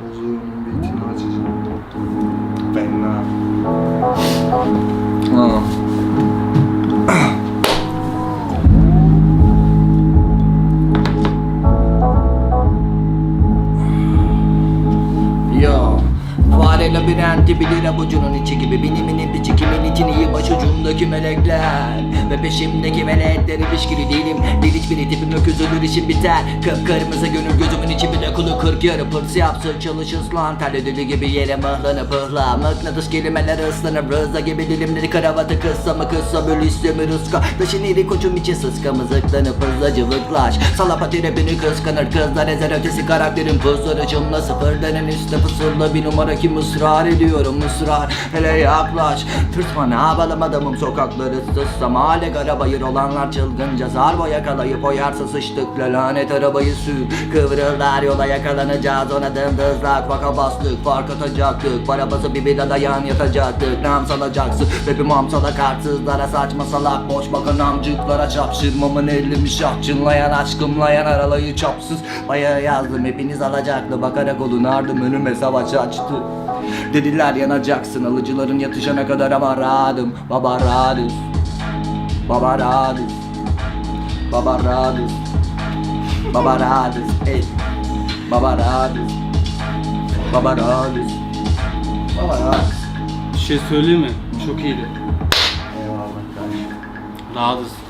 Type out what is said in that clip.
Huzurumun bitini açacağım. Fena. Ha. Yo Fare labirenti bilir avucunun içi gibi Biniminin piçi kimin için iyi başucundaki melekler Ve peşimdeki veletler ilişkili değilim. Değil hiçbiri tipim öküzülür işim biter. Kıpkırmızı gönül gözümün içi bile kulu kırk yarı pırs yapsın. Çalışız lan Terli dili gibi yere mıhlanıp ıhla. Mıknatıs kelimeler ıslanır rıza gibi dilimleri kravatı kıssa mı kıssa böl istemi rızka. Taşın iri koçum için sıska mızıklanıp hızla cıvıklaş Salapati rapini kıskanır. Kızlar ezer ötesi karakterin pızları Çımla sıfırların üstüne fısılda bir numara kim ısrar ediyorum ısrar Hele yaklaş. Tırtma ne yapalım adamım sokakları sıssam Hale arabayır olanlar çılgınca Zarbo yakalayıp oyarsa sıçtık. Lanet arabayı sür Kıvrıllar yola yakalanacağız. Ona dındızlak Vaka bastık. Fark atacaktık. Para basıp bir bida dayan yatacaktık. Nam salacaksın. Rapim amsala kartsızlara saçma salak. Boş bakan amcıklara çapşırmamın elimi şah Çınlayan aşkımla yanar alayı çapsız. Bayağı yazdım hepiniz alacaklı Bakarak olun ardım önüme savaş açtı. Dediler yanacaksın. Alıcıların yatışana kadar ama rahatım Baba rahatız Baba rahatız Baba rahatız Baba rahatız ey Baba rahatız Baba rahatız Baba rahatız Bir şey söyleyeyim mi? Çok iyiydi. Eyvallah kardeşim. Rahatız.